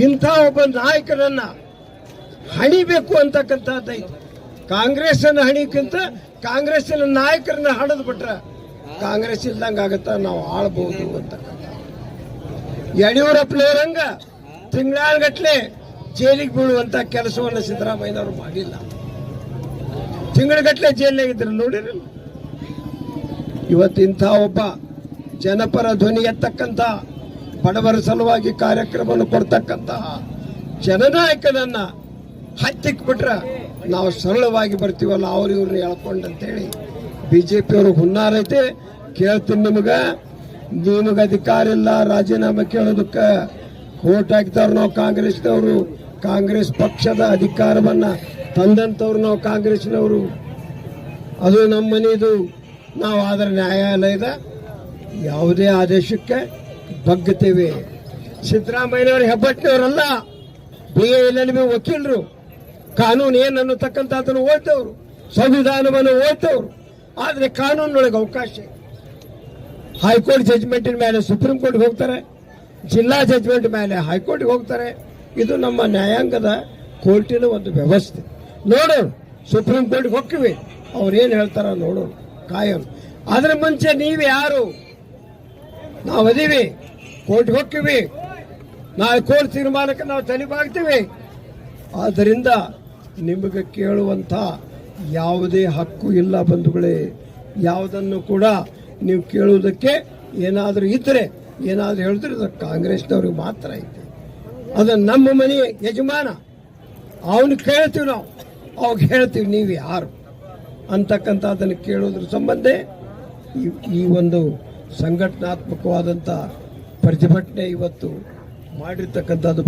ಇಂಥ ಒಬ್ಬ ನಾಯಕರನ್ನ ಹಣಿಬೇಕು ಅಂತಕ್ಕಂಥದ್ದೈತಿ ಕಾಂಗ್ರೆಸ್ಸನ್ನು ಹಣಿಕ್ಕಿಂತ ಕಾಂಗ್ರೆಸ್ಸಿನ ನಾಯಕರನ್ನ ಹಣದ್ ಬಿಟ್ರೆ ಕಾಂಗ್ರೆಸ್ ಇಲ್ದಂಗ ಆಗತ್ತ ನಾವು ಆಳ್ಬಹುದು ಅಂತಕ್ಕಂಥ ಯಡಿಯೂರಪ್ಪನವರಂಗ ತಿಂಗಳಾನ್ಗಟ್ಲೆ ಜೈಲಿಗೆ ಬೀಳುವಂತ ಕೆಲಸವನ್ನು ಸಿದ್ದರಾಮಯ್ಯನವರು ಮಾಡಿಲ್ಲ. ತಿಂಗಳಗಟ್ಲೆ ಜೈಲಿನಾಗಿದ್ರು ಇವತ್ತು ಇಂಥ ಒಬ್ಬ ಜನಪರ ಧ್ವನಿ ಎತ್ತಕ್ಕಂಥ ಬಡವರ ಸಲುವಾಗಿ ಕಾರ್ಯಕ್ರಮವನ್ನು ಕೊಡ್ತಕ್ಕಂತಹ ಜನನಾಯಕನನ್ನ ಹತ್ತಿಕ್ಬಿಟ್ರೆ ನಾವು ಸರಳವಾಗಿ ಬರ್ತೀವಲ್ಲ, ಅವ್ರು ಇವ್ರನ್ನ ಹೇಳ್ಕೊಂಡಂತೇಳಿ ಬಿ ಜೆ ಪಿಯವರು ಹುನ್ನಾರೈತೆ ಕೇಳ್ತೀನಿ ನಿಮಗ. ನಿಮಗೆ ಅಧಿಕಾರ ಇಲ್ಲ, ರಾಜೀನಾಮೆ ಕೇಳೋದಕ್ಕೆ ಓಟ್ ಹಾಕ್ದವ್ರು ನಾವು ಕಾಂಗ್ರೆಸ್ನವರು. ಕಾಂಗ್ರೆಸ್ ಪಕ್ಷದ ಅಧಿಕಾರವನ್ನ ತಂದಂತವ್ರು ನಾವು ಕಾಂಗ್ರೆಸ್ನವರು. ಅದು ನಮ್ಮ ಮನೆಯದು ನಾವು ಆದ್ರೆ ನ್ಯಾಯಾಲಯದ ಯಾವುದೇ ಆದೇಶಕ್ಕೆ ಬಗ್ಗತೇವೆ ಸಿದ್ದರಾಮಯ್ಯನವರು ಹೆಬ್ಬಟ್ಟಿನವರಲ್ಲ ಬಿ ಎಲ್ ವಕೀಲರು. ಕಾನೂನು ಏನು ಅನ್ನತಕ್ಕಂಥ ಅದನ್ನು ಓದ್ತವ್ರು, ಸಂವಿಧಾನವನ್ನು ಓದ್ತವ್ರು. ಆದರೆ ಕಾನೂನಿನೊಳಗೆ ಅವಕಾಶ. ಹೈಕೋರ್ಟ್ ಜಜ್ಮೆಂಟಿನ ಮೇಲೆ ಸುಪ್ರೀಂ ಕೋರ್ಟ್ಗೆ ಹೋಗ್ತಾರೆ, ಜಿಲ್ಲಾ ಜಜ್ಮೆಂಟ್ ಮೇಲೆ ಹೈಕೋರ್ಟ್ಗೆ ಹೋಗ್ತಾರೆ. ಇದು ನಮ್ಮ ನ್ಯಾಯಾಂಗದ ಕೋರ್ಟಿನ ಒಂದು ವ್ಯವಸ್ಥೆ. ನೋಡೋಣ ಸುಪ್ರೀಂ ಕೋರ್ಟ್ಗೆ ಹೋಗ್ತೀವಿ. ಏನು ಹೇಳ್ತಾರ ನೋಡೋರು ಕಾಯೋಣ ಅದ್ರ ಮುಂಚೆ ನೀವು ಯಾರು ನಾವು ಅದೀವಿ. ಕೋರ್ಟ್ ಹೋಗ್ತೀವಿ. ನಾವು ಕೋರ್ಟ್ ತೀರ್ಮಾನಕ್ಕೆ ನಾವು ತಲೆಬಾಗ್ತೀವಿ. ಆದ್ದರಿಂದ ನಿಮಗೆ ಕೇಳುವಂಥ ಯಾವುದೇ ಹಕ್ಕು ಇಲ್ಲ ಬಂಧುಗಳೇ. ಯಾವುದನ್ನು ಕೂಡ ನೀವು ಕೇಳುವುದಕ್ಕೆ ಏನಾದರೂ ಇದ್ದರೆ ಏನಾದರೂ ಹೇಳಿದ್ರೆ ಅದು ಕಾಂಗ್ರೆಸ್ನವ್ರಿಗೆ ಮಾತ್ರ ಐತೆ. ಅದು ನಮ್ಮ ಮನೆ ಯಜಮಾನ. ಅವನು ಕೇಳ್ತೀವಿ ನಾವು. ಅವಾಗ ಹೇಳ್ತೀವಿ ನೀವು ಯಾರು? ಅಂತಕ್ಕಂಥ ಅದನ್ನು ಕೇಳೋದ್ರ ಸಂಬಂಧ ಈ- ಈ ಒಂದು ಸಂಘಟನಾತ್ಮಕವಾದಂಥ ಪ್ರತಿಭಟನೆ ಇವತ್ತು ಮಾಡಿರ್ತಕ್ಕಂಥದ್ದು